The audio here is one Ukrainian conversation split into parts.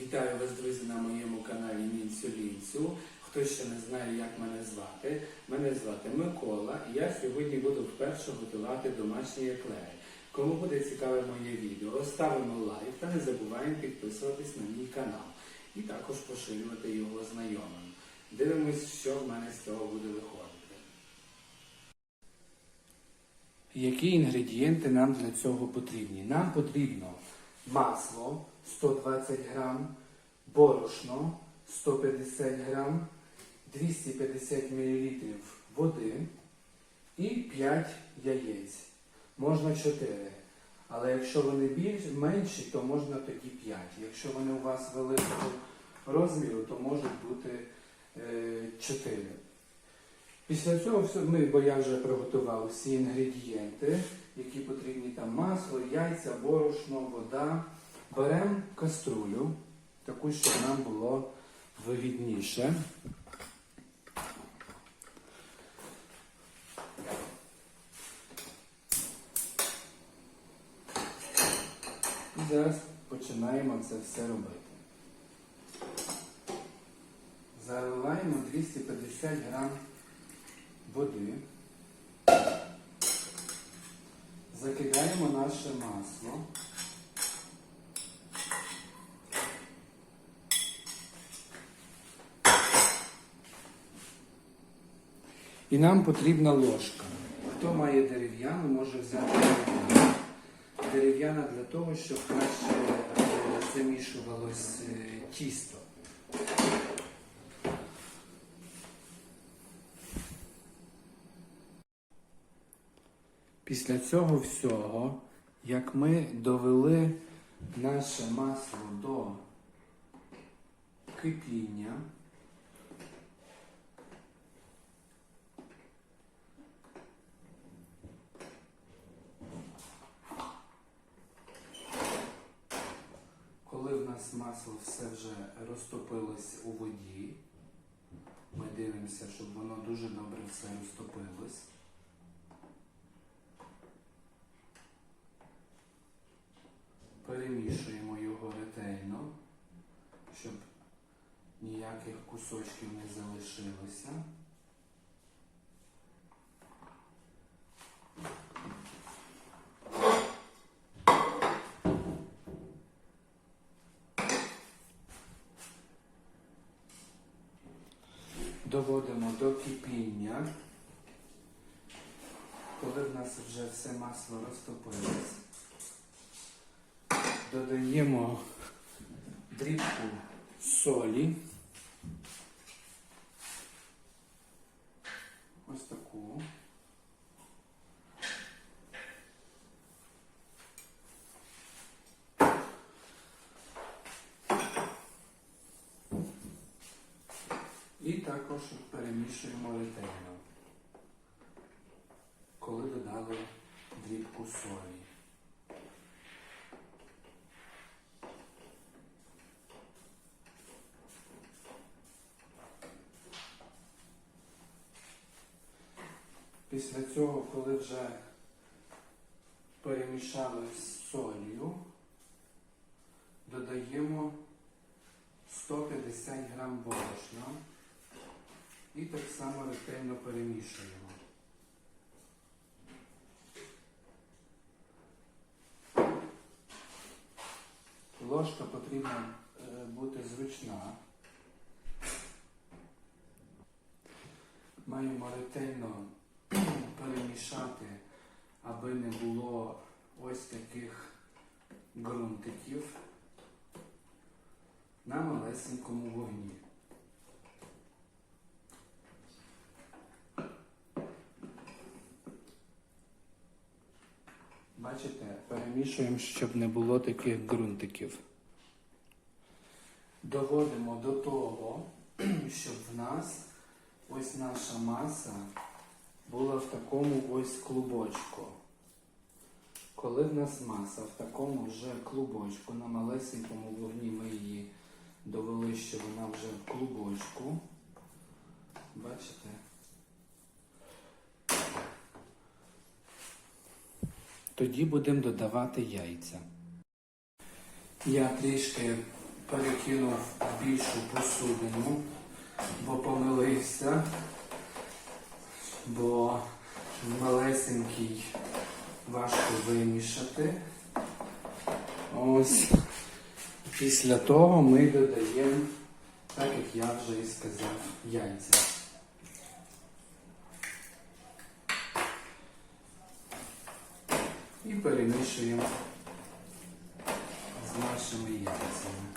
Вітаю вас, друзі, на моєму каналі Мінцю Лінцю. Хто ще не знає, як мене звати, мене звати Микола, я сьогодні буду вперше готувати домашні еклери. Кому буде цікаве моє відео, ставимо лайк та не забуваємо підписуватись на мій канал і також поширювати його знайомим. Дивимось, що в мене з цього буде виходити. Які інгредієнти нам для цього потрібні? Нам потрібно масло 120 грам, борошно 150 грам, 250 мл води і 5 яєць. Можна 4. Але якщо вони більш менші, то можна тоді 5. Якщо вони у вас великого розміру, то можуть бути е, 4. Після цього ми, бо я вже приготував всі інгредієнти, які потрібні там масло, яйця, борошно, вода. Беремо каструлю, таку, щоб нам було вигідніше. І зараз починаємо це все робити. Заливаємо 250 грам води. Закидаємо наше масло. І нам потрібна ложка. Хто має дерев'яну, може взяти дерев'яну. Дерев'яна для того, щоб краще е, замішувалось е, тісто. Після цього всього, як ми довели наше масло до кипіння, коли в нас масло все вже розтопилось у воді, ми дивимося, щоб воно дуже добре все розтопилось. Перемішуємо його ретельно, щоб ніяких кусочків не залишилося. Доводимо до кипіння, коли в нас вже все масло розтопилось. Додаємо дрібку солі. Ось таку. І також перемішуємо ретельно, коли додали дрібку солі. Після цього, коли вже перемішали з солью, додаємо 150 грам борошна і так само ретельно перемішуємо. Ложка потрібна е, бути зручна. Маємо ретельно перемішати, аби не було ось таких ґрунтиків на малесенькому вогні. Бачите, перемішуємо, щоб не було таких ґрунтиків. Доводимо до того, щоб в нас ось наша маса була в такому ось клубочку. Коли в нас маса в такому вже клубочку, на малесенькому вогні ми її довели, що вона вже в клубочку. Бачите? Тоді будемо додавати яйця. Я трішки перекинув більшу посудину, бо помилився, бо малесенький важко вимішати. Ось. Після того ми додаємо, так як я вже і сказав, яйця. І перемішуємо з нашими яйцями.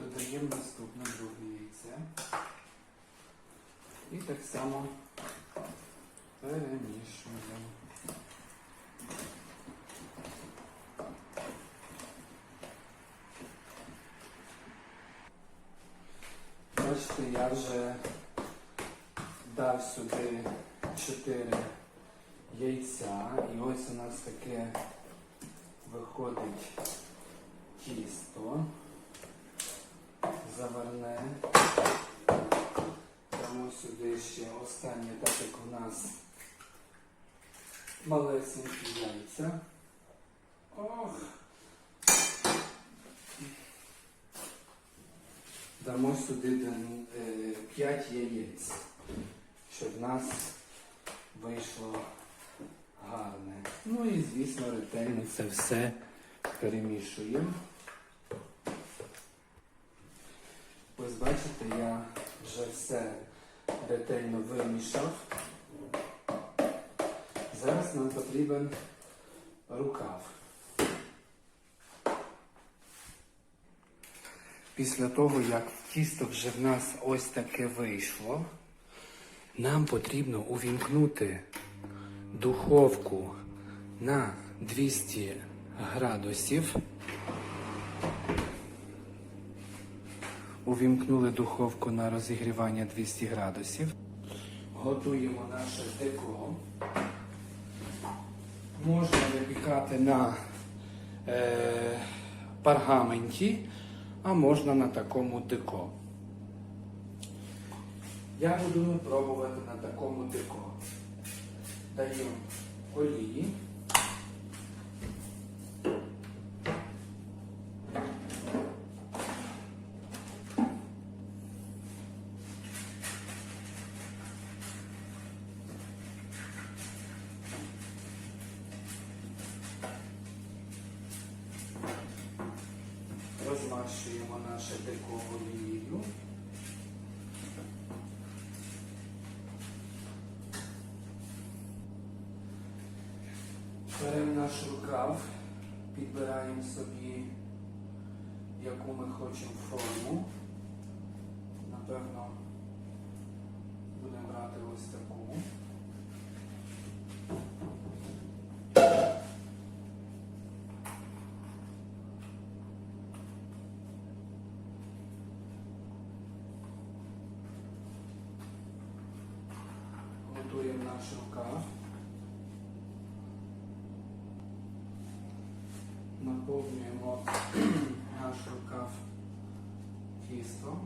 Додаємо наступне друге яйце. І так само перемішуємо. Бачите, я вже дав сюди 4 яйця, і ось у нас таке виходить тісто заварне. Дамо сюди ще останнє, так як у нас малесенькі яйця. Ох. Дамо сюди 5 яєць, щоб в нас вийшло гарне. Ну і звісно ретельно це все перемішуємо. Ось бачите, я вже все ретельно вимішав. Зараз нам потрібен рукав. Після того, як тісто вже в нас ось таке вийшло, нам потрібно увімкнути духовку на 200 градусів. Увімкнули духовку на розігрівання 200 градусів. Готуємо наше деко. Можна випікати на е, паргаменті, а можна на такому деко. Я буду пробувати на такому деко. Даємо олії. Розмащуємо наше лінію. Беремо наш рукав, підбираємо собі, яку ми хочемо форму. Напевно, Наш рукав. Наповнюємо наш рукав тістом.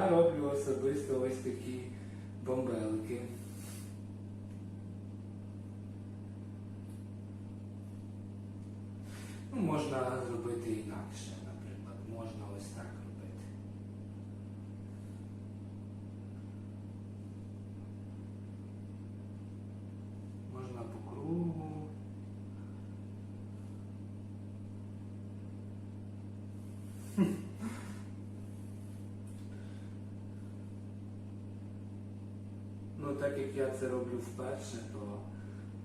Я роблю особисто ось такі бомбелки. Ну, можна зробити інакше, наприклад. Можна ось так робити. Можна по кругу. Ну, так як я це роблю вперше, то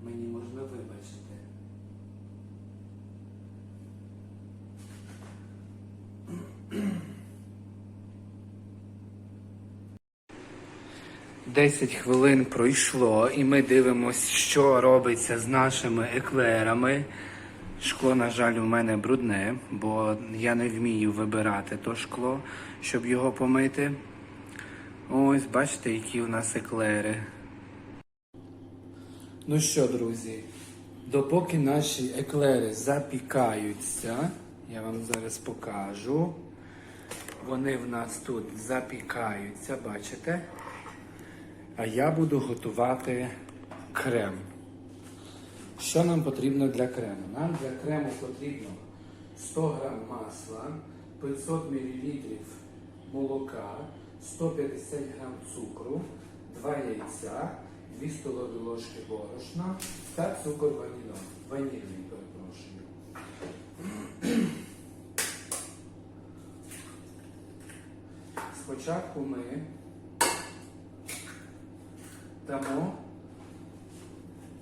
мені можна вибачити. Десять хвилин пройшло, і ми дивимося, що робиться з нашими еклерами. Шкло, на жаль, у мене брудне, бо я не вмію вибирати то шкло, щоб його помити. Ось, бачите, які у нас еклери. Ну що, друзі, допоки наші еклери запікаються, я вам зараз покажу. Вони в нас тут запікаються, бачите? А я буду готувати крем. Що нам потрібно для крему? Нам для крему потрібно 100 г масла, 500 мл молока, 150 г цукру, 2 яйця, 2 столові ложки борошна та цукор ванільон. Ванільний, перепрошую. Спочатку ми дамо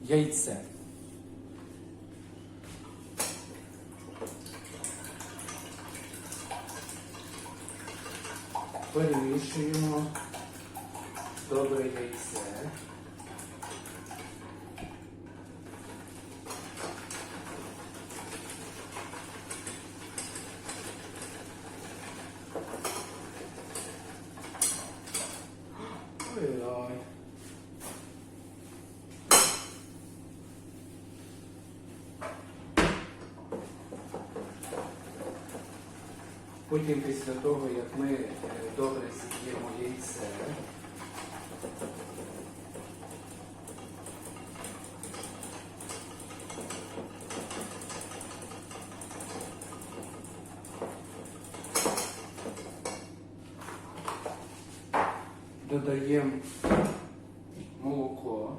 яйце. Перемішуємо добре яйце. Ой-ой. Потім після того, як ми добре зіб'ємо яйце, додаємо молоко.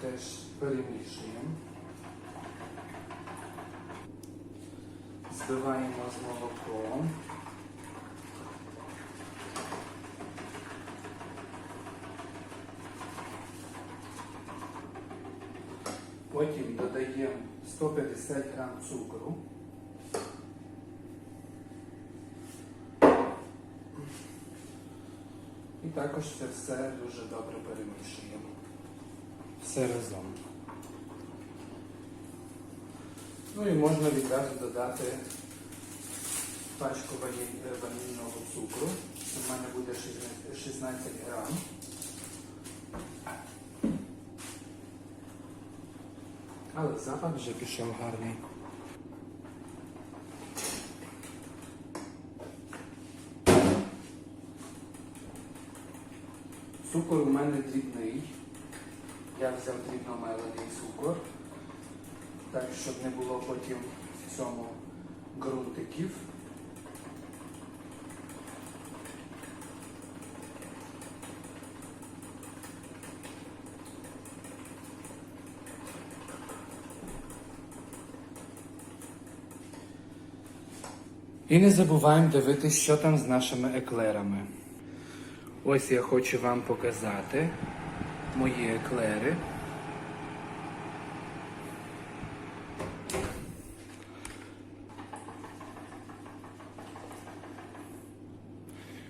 Теж перемішуємо. Збиваємо з молоком. Потім додаємо 150 грам цукру. І також це все дуже добре перемішуємо. Все разом. Ну і можна відразу додати пачку е, ванільного цукру. У мене буде 16 16 грам. Але запах вже пішов гарний. Цукор у мене дрібний. Я взяв дрібномелений цукор, так щоб не було потім в цьому ґрунтиків. І не забуваємо дивитися, що там з нашими еклерами. Ось я хочу вам показати мої еклери.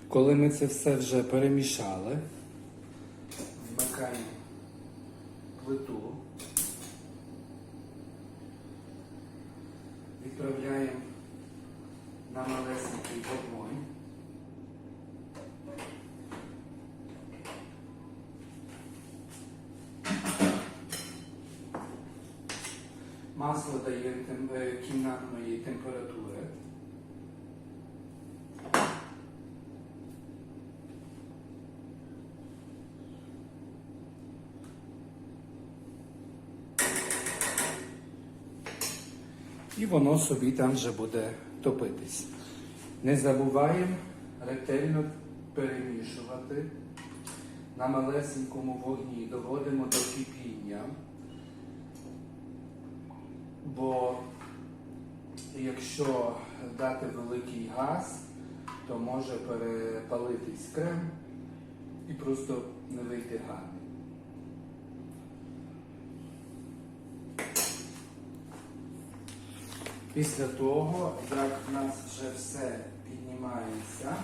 Коли ми це все вже перемішали, І воно собі там вже буде топитись. Не забуваємо ретельно перемішувати. На малесенькому вогні доводимо до кипіння. Бо якщо дати великий газ, то може перепалитись крем і просто не вийти гарний. Після того, як в нас вже все піднімається,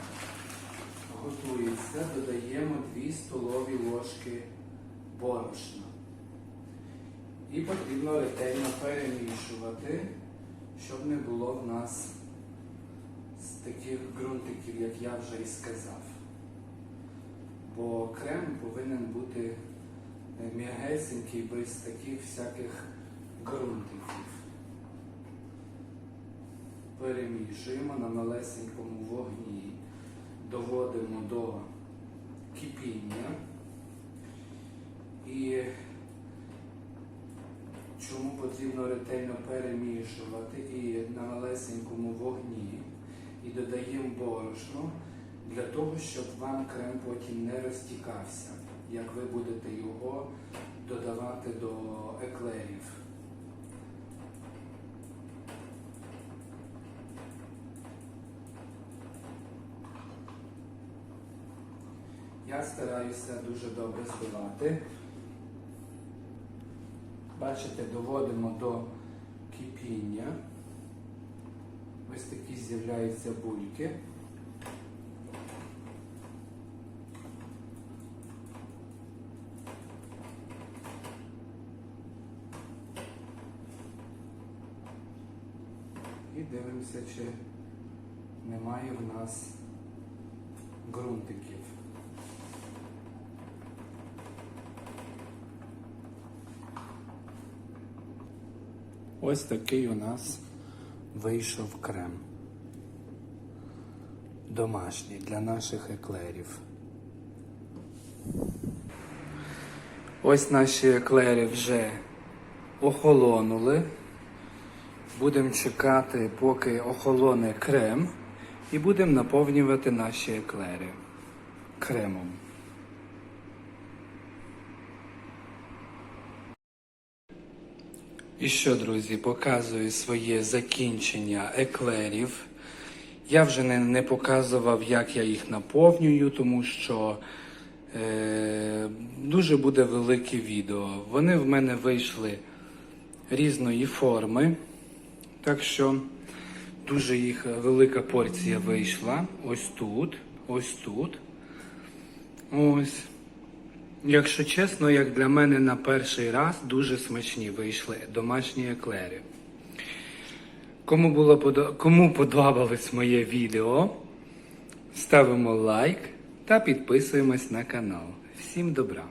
готується, додаємо 2 столові ложки борошна. І потрібно ретельно перемішувати, щоб не було в нас таких ґрунтиків, як я вже і сказав. Бо крем повинен бути м'ягесенький, без таких всяких ґрунтиків. Перемішуємо на малесенькому вогні, доводимо до кипіння. І чому потрібно ретельно перемішувати і на малесенькому вогні і додаємо борошно для того, щоб вам крем потім не розтікався, як ви будете його додавати до еклерів. Я стараюся дуже добре збивати. Бачите, доводимо до кипіння. Ось такі з'являються бульки. І дивимося, чи немає в нас ґрунтиків. Ось такий у нас вийшов крем. Домашній для наших еклерів. Ось наші еклери вже охолонули. Будемо чекати, поки охолоне крем, і будемо наповнювати наші еклери кремом. І що, друзі, показую своє закінчення еклерів. Я вже не, не показував, як я їх наповнюю, тому що е, дуже буде велике відео. Вони в мене вийшли різної форми. Так що дуже їх велика порція вийшла. Ось тут, ось тут. Ось. Якщо чесно, як для мене на перший раз дуже смачні вийшли домашні еклери. Кому, було подо... Кому подобалось моє відео, ставимо лайк та підписуємось на канал. Всім добра!